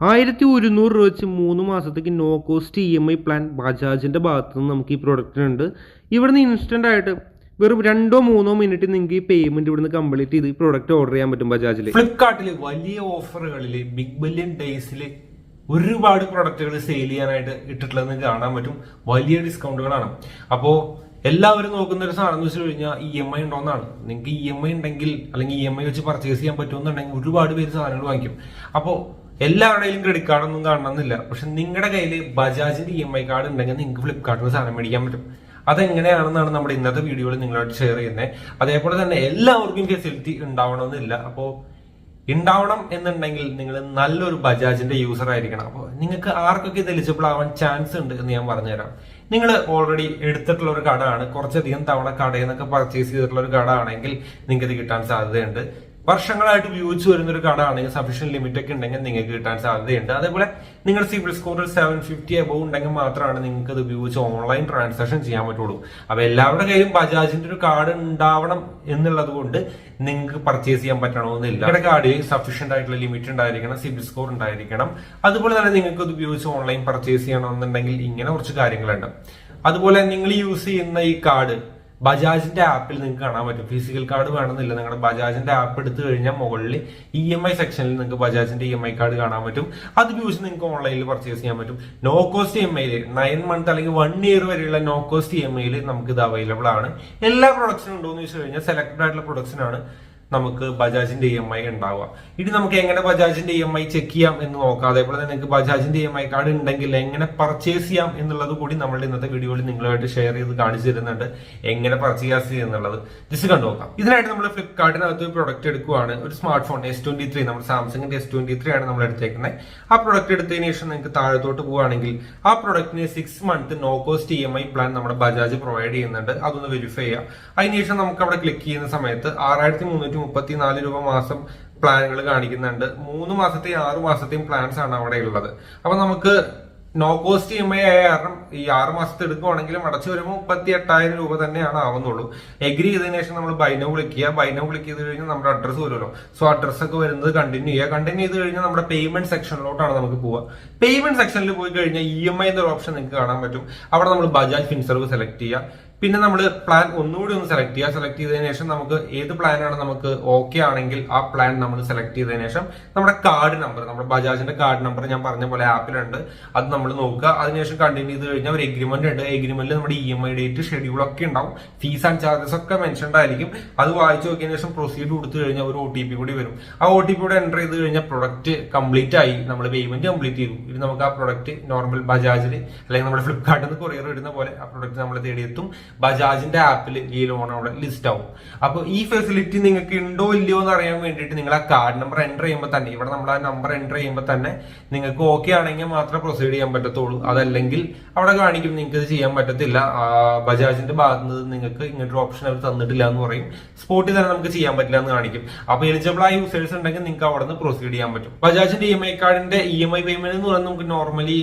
ആയിരത്തി ഒരുന്നൂറ് രൂപ വെച്ച് മൂന്ന് മാസത്തേക്ക് no cost E M I plan ബജാജിന്റെ ഭാഗത്ത് നിന്ന് നമുക്ക് ഈ പ്രൊഡക്റ്റിനുണ്ട് ഇവിടുന്ന് ഇൻസ്റ്റന്റ് ആയിട്ട് വെറും രണ്ടോ മൂന്നോ മിനിറ്റ് നിങ്ങൾക്ക് ഈ പേയ്മെന്റ് ഇവിടുന്ന് കംപ്ലീറ്റ് ചെയ്ത് ഈ പ്രൊഡക്റ്റ് ഓർഡർ ചെയ്യാൻ പറ്റും ബജാജിൽ ഫ്ലിപ്കാർട്ടിൽ വലിയ ഓഫറുകളിൽ ബിഗ് ബില്യൺ ഡേയ്സിൽ ഒരുപാട് പ്രൊഡക്റ്റുകൾ സെയിൽ ചെയ്യാനായിട്ട് ഇട്ടിട്ടുള്ളത് കാണാൻ പറ്റും. വലിയ ഡിസ്കൗണ്ടുകളാണ് അപ്പോൾ എല്ലാവരും നോക്കുന്ന ഒരു സാധനം എന്ന് വെച്ച് കഴിഞ്ഞാൽ ഇ എം ഐ ഉണ്ടോന്നാണ്. നിങ്ങൾക്ക് ഇ എം ഐ ഉണ്ടെങ്കിൽ അല്ലെങ്കിൽ ഇ എം ഐ വെച്ച് പർച്ചേസ് ചെയ്യാൻ പറ്റുമെന്നുണ്ടെങ്കിൽ ഒരുപാട് പേര് സാധനങ്ങൾ വാങ്ങിക്കും. അപ്പോൾ എല്ലാവരുടെയും ക്രെഡിറ്റ് കാർഡൊന്നും കാണണമെന്നില്ല. പക്ഷെ നിങ്ങളുടെ കയ്യിൽ ബജാജിന്റെ ഇ എം ഐ കാർഡ് ഉണ്ടെങ്കിൽ നിങ്ങൾക്ക് ഫ്ലിപ്കാർട്ടിൽ സാധനം മേടിക്കാൻ പറ്റും. അതെങ്ങനെയാണെന്നാണ് നമ്മുടെ ഇന്നത്തെ വീഡിയോയിൽ നിങ്ങളോട് ഷെയർ ചെയ്യുന്നത് അതേപോലെ തന്നെ എല്ലാവർക്കും ഫെസിലിറ്റി ഉണ്ടാവണമെന്നില്ല. അപ്പോൾ ഉണ്ടാവണം എന്നുണ്ടെങ്കിൽ നിങ്ങൾ നല്ലൊരു ബജാജിന്റെ യൂസർ ആയിരിക്കണം. അപ്പോൾ നിങ്ങൾക്ക് ആർക്കൊക്കെ ഇത് എലിജിബിൾ ആവാൻ ചാൻസ് ഉണ്ട് എന്ന് ഞാൻ പറഞ്ഞുതരാം. നിങ്ങൾ ഓൾറെഡി എടുത്തിട്ടുള്ള ഒരു കടയാണ്. കുറച്ചധികം തവണ കടയിൽ നിന്നൊക്കെ പർച്ചേസ് ചെയ്തിട്ടുള്ള ഒരു കടമാണെങ്കിൽ നിങ്ങൾക്ക് ഇത് കിട്ടാൻ സാധ്യതയുണ്ട്. വർഷങ്ങളായിട്ട് ഉപയോഗിച്ച് വരുന്ന ഒരു കട ആണെങ്കിൽ സഫീഷ്യൻ ലിമിറ്റ് ഒക്കെ ഉണ്ടെങ്കിൽ നിങ്ങൾക്ക് കിട്ടാൻ സാധ്യതയുണ്ട്. അതേപോലെ നിങ്ങളുടെ CIBIL score seven fifty above ഉണ്ടെങ്കിൽ മാത്രമാണ് നിങ്ങൾക്ക് ഇത് ഉപയോഗിച്ച് ഓൺലൈൻ ട്രാൻസാക്ഷൻ ചെയ്യാൻ പറ്റുള്ളൂ. അപ്പൊ എല്ലാവരുടെ കയ്യിലും ബജാജിന്റെ ഒരു കാർഡ് ഉണ്ടാവണം എന്നുള്ളത് കൊണ്ട് നിങ്ങൾക്ക് പർച്ചേസ് ചെയ്യാൻ പറ്റണമെന്നില്ല. നിങ്ങളുടെ കാർഡിൽ സഫീഷ്യന്റ് ആയിട്ടുള്ള ലിമിറ്റ് ഉണ്ടായിരിക്കണം സിബിൽ സ്കോർ ഉണ്ടായിരിക്കണം. അതുപോലെ തന്നെ നിങ്ങൾക്ക് ഇത് ഉപയോഗിച്ച് ഓൺലൈൻ പർച്ചേസ് ചെയ്യണമെന്നുണ്ടെങ്കിൽ ഇങ്ങനെ കുറച്ച് കാര്യങ്ങളുണ്ട്. അതുപോലെ നിങ്ങൾ യൂസ് ചെയ്യുന്ന ഈ കാർഡ് ബജാജിന്റെ ആപ്പിൽ നിങ്ങൾക്ക് കാണാൻ പറ്റും. ഫിസിക്കൽ കാർഡ് വേണമെന്നില്ല. നിങ്ങളുടെ ബജാജിന്റെ ആപ്പ് എടുത്തു കഴിഞ്ഞാൽ മുകളിൽ ഇ എം ഐ സെക്ഷനിൽ നിങ്ങൾക്ക് ബജാജിന്റെ ഇ എം ഐ കാർഡ് കാണാൻ പറ്റും. അത് യൂസ് നിങ്ങൾക്ക് ഓൺലൈനിൽ പർച്ചേസ് ചെയ്യാൻ പറ്റും. നോ കോസ്റ്റ് ഇ എം ഐയിൽ നയൻ മന്ത് അല്ലെങ്കിൽ വൺ ഇയർ വരെയുള്ള നോ കോസ്റ്റ് ഇ എം ഐയിൽ നമുക്ക് ഇത് അവൈലബിൾ ആണ്. എല്ലാ പ്രൊഡക്ട്സിനും ഉണ്ടോ എന്ന് ചോദിച്ചു കഴിഞ്ഞാൽ സെലക്ടഡ് ആയിട്ടുള്ള പ്രൊഡക്ട്സിനാണ് നമുക്ക് ബജാജിന്റെ ഇ എം ഐ ഉണ്ടാവുക. ഇനി നമുക്ക് എങ്ങനെ ബജാജിന്റെ ഇ എം ഐ ചെക്ക് ചെയ്യാം എന്ന് നോക്കാം. അതേപോലെ തന്നെ നിങ്ങൾക്ക് ബജാജിന്റെ ഇ എം ഐ കാർഡ് ഉണ്ടെങ്കിൽ എങ്ങനെ പർച്ചേസ് ചെയ്യാം എന്നുള്ളത് കൂടി നമ്മളുടെ ഇന്നത്തെ വീഡിയോയിൽ നിങ്ങളുമായിട്ട് ഷെയർ ചെയ്ത് കാണിച്ചു തരുന്നുണ്ട്. എങ്ങനെ പർച്ചേസ് ചെയ്യുന്നുള്ളത് ജസ്റ്റ് കണ്ടു നോക്കാം. ഇതിനായിട്ട് നമ്മൾ ഫ്ലിപ്കാർട്ടിനകത്ത് ഒരു പ്രൊഡക്റ്റ് എടുക്കുകയാണ് ഒരു smart phone S twenty three നമ്മുടെ സാംസങ്ങിന്റെ എസ് ട്വന്റി ത്രീ ആണ് നമ്മൾ എടുത്തേക്കുന്നത് ആ പ്രൊഡക്റ്റ് എടുത്തതിന് ശേഷം നിങ്ങൾക്ക് താഴത്തോട്ട് പോവുകയാണെങ്കിൽ ആ പ്രൊഡക്റ്റിന് six month no cost E M I plan നമ്മുടെ ബജാജ് പ്രൊവൈഡ് ചെയ്യുന്നുണ്ട്. അതൊന്ന് വെരിഫൈ ചെയ്യാം അതിനുശേഷം നമുക്ക് അവിടെ ക്ലിക്ക് ചെയ്യുന്ന സമയത്ത് ആറായിരത്തി മുന്നൂറ്റി മുപ്പത്തിനാല് രൂപ മാസം പ്ലാനുകൾ കാണിക്കുന്നുണ്ട്. മൂന്ന് മാസത്തെയും ആറ് മാസത്തെയും പ്ലാൻസ് ആണ് അവിടെ ഉള്ളത്. അപ്പൊ നമുക്ക് no cost E M I ആയ കാരണം ഈ ആറ് മാസത്തെ എടുക്കുവാണെങ്കിലും അടച്ചു വരുമ്പോൾ മുപ്പത്തി എട്ടായിരം രൂപ തന്നെയാണ് ആവുന്നുള്ളൂ. എഗ്രി ചെയ്തതിനു ശേഷം നമ്മൾ ബൈനോ ചെയ്യുക ബൈനോ വിളിക്ക് ചെയ്ത് കഴിഞ്ഞാൽ നമ്മുടെ അഡ്രസ്സ് വരുമല്ലോ. സോ അഡ്രസ് ഒക്കെ വരുന്നത് കണ്ടിന്യൂ ചെയ്യുക. കണ്ടിന്യൂ ചെയ്ത് കഴിഞ്ഞാൽ നമ്മുടെ പേയ്മെന്റ് സെക്ഷനിലോട്ടാണ് നമുക്ക് പോവുക. പേയ്മെന്റ് സെക്ഷനിൽ പോയി കഴിഞ്ഞാൽ ഇ എം ഐ എന്നൊരു ഓപ്ഷൻ നിങ്ങൾക്ക് കാണാൻ പറ്റും. അവിടെ നമ്മൾ ബജാജ് ഫിൻസർവ് സെലക്ട് ചെയ്യുക. പിന്നെ നമ്മൾ പ്ലാൻ ഒന്നുകൂടി ഒന്ന് സെലക്ട് ചെയ്യുക. സെലക്ട് ചെയ്തതിനു ശേഷം നമുക്ക് ഏത് പ്ലാനാണ് നമുക്ക് ഓക്കെ ആണെങ്കിൽ ആ പ്ലാൻ നമ്മൾ സെലക്ട് ചെയ്തതിനു ശേഷം നമ്മുടെ കാർഡ് നമ്പർ നമ്മുടെ ബജാജിന്റെ കാർഡ് നമ്പർ ഞാൻ പറഞ്ഞ പോലെ ആപ്പിലുണ്ട് അത് നമ്മൾ നോക്കുക. അതിനുശേഷം കണ്ടിന്യൂ ചെയ്ത് കഴിഞ്ഞാൽ ഒരു എഗ്രിമെന്റ് ഉണ്ട്. എഗ്രിമെന്റിൽ നമ്മുടെ E M I date schedule ഒക്കെ ഉണ്ടാവും. ഫീസ് ആൻഡ് ചാർജസ് ഒക്കെ മെൻഷൻഡ് ആയിരിക്കും. അത് വായിച്ചു നോക്കിയതിനു ശേഷം പ്രൊസീഡ് കൊടുത്തു കഴിഞ്ഞാൽ ഒരു ഒ ടി പി കൂടി വരും. ആ ഒ ടി പി കൂടെ എന്റർ ചെയ്ത് കഴിഞ്ഞാൽ പ്രൊഡക്റ്റ് കംപ്ലീറ്റ് ആയി. നമ്മൾ പേയ്മെന്റ് കംപ്ലീറ്റ് ചെയ്തു. ഇനി നമുക്ക് ആ പ്രൊഡക്റ്റ് നോർമൽ ബജാജിൽ അല്ലെങ്കിൽ നമ്മുടെ ഫ്ലിപ്കാർട്ടിൽ നിന്ന് കൊറിയർ ഇടുന്ന പോലെ ആ പ്രൊഡക്റ്റ് നമ്മൾ തേടിയെത്തും. ബജാജിന്റെ ആപ്പിൽ ഈ ലോൺ അവിടെ ലിസ്റ്റ് ആവും. അപ്പോൾ ഈ ഫെസിലിറ്റി നിങ്ങൾക്ക് ഉണ്ടോ ഇല്ലയോ എന്ന് അറിയാൻ വേണ്ടിയിട്ട് നിങ്ങൾ ആ കാർഡ് നമ്പർ എന്റർ ചെയ്യുമ്പോൾ തന്നെ ഇവിടെ നമ്മൾ ആ നമ്പർ എന്റർ ചെയ്യുമ്പോൾ തന്നെ നിങ്ങൾക്ക് ഓക്കെ ആണെങ്കിൽ മാത്രമേ പ്രൊസീഡ് ചെയ്യാൻ പറ്റത്തുള്ളൂ. അതല്ലെങ്കിൽ അവിടെ കാണിക്കും നിങ്ങൾക്ക് ഇത് ചെയ്യാൻ പറ്റത്തില്ല. ബജാജിന്റെ ഭാഗത്ത് നിന്ന് നിങ്ങൾക്ക് ഇങ്ങനൊരു ഓപ്ഷൻ അവർ തന്നിട്ടില്ല എന്ന് പറയും. സ്പോട്ടിൽ തന്നെ നമുക്ക് ചെയ്യാൻ പറ്റില്ല എന്ന് കാണിക്കും. അപ്പൊ എലിജിബിൾ ആയ യൂസേഴ്സ് ഉണ്ടെങ്കിൽ നിങ്ങൾക്ക് അവിടെ നിന്ന് പ്രൊസീഡ് ചെയ്യാൻ പറ്റും. ബജാജിന്റെ ഇ എം ഐ കാർഡിന്റെ ഇ എം ഐ പേയ്മെന്റ് എന്ന് പറയുന്നത് നമുക്ക് നോർമലി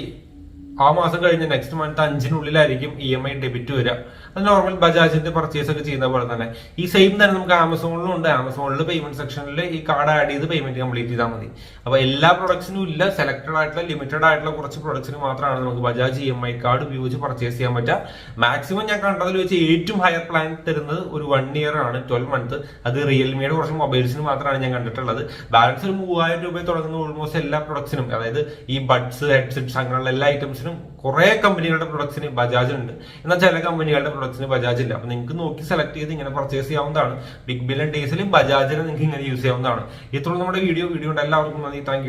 ആ മാസം കഴിഞ്ഞ് നെക്സ്റ്റ് മന്ത് അഞ്ചിനുള്ളിലായിരിക്കും ഇ എം ഐ ഡെബിറ്റ് വരിക. അത് നോർമൽ ബജാജിന്റെ പർച്ചേസ് ഒക്കെ ചെയ്യുന്ന പോലെ തന്നെ. ഈ സെയിം തന്നെ നമുക്ക് ആമസോണിലും ഉണ്ട്. ആമസോണിൽ പേയ്മെന്റ് സെക്ഷനിൽ ഈ കാർഡ് ആഡ് ചെയ്ത് പേയ്മെന്റ് കംപ്ലീറ്റ് ചെയ്താൽ മതി. അപ്പൊ എല്ലാ പ്രൊഡക്ട്സിനും ഇല്ല. സെലക്ടഡ് ആയിട്ടുള്ള ലിമിറ്റഡ് ആയിട്ടുള്ള കുറച്ച് പ്രൊഡക്ട്സിന് മാത്രമാണ് നമുക്ക് Bajaj E M I card ഉപയോഗിച്ച് പർച്ചേസ് ചെയ്യാൻ പറ്റുക. മാക്സിമം ഞാൻ കണ്ടതിൽ വെച്ച് ഏറ്റവും ഹയർ പ്ലാൻ തരുന്നത് ഒരു വൺ ഇയർ ആണ്. ട്വൽവ് മന്ത് അത് റിയൽമിയുടെ കുറച്ച് മൊബൈൽസിന് മാത്രമാണ് ഞാൻ കണ്ടിട്ടുള്ളത്. ബാലൻസ് ഒരു മൂവായിരം രൂപ തുടങ്ങുന്ന ഓൾമോസ്റ്റ് എല്ലാ പ്രൊഡക്ട്സിനും അതായത് ഈ ബഡ്സ് ഹെഡ്സെറ്റ്സ് അങ്ങനെയുള്ള എല്ലാ ഐറ്റംസിനും കുറെ കമ്പനികളുടെ പ്രൊഡക്ട്സിന് ബജാജ് ഉണ്ട് എന്നാൽ ചില കമ്പനികളുടെ പ്രൊഡക്ട്സിന് ബജാജ് ഇല്ല അപ്പൊ നിങ്ങൾക്ക് നോക്കി സെലക്ട് ചെയ്ത് ഇങ്ങനെ പർച്ചേസ് ചെയ്യാവുന്നതാണ്. ബിഗ് ബില്യൺ ഡീസലും ബജാജിനെ നിങ്ങൾക്ക് ഇങ്ങനെ യൂസ് ചെയ്യാവുന്നതാണ്. ഇത്രയും നമ്മുടെ വീഡിയോ വീഡിയോ ഉണ്ട് എല്ലാവർക്കും നന്ദി. താങ്ക്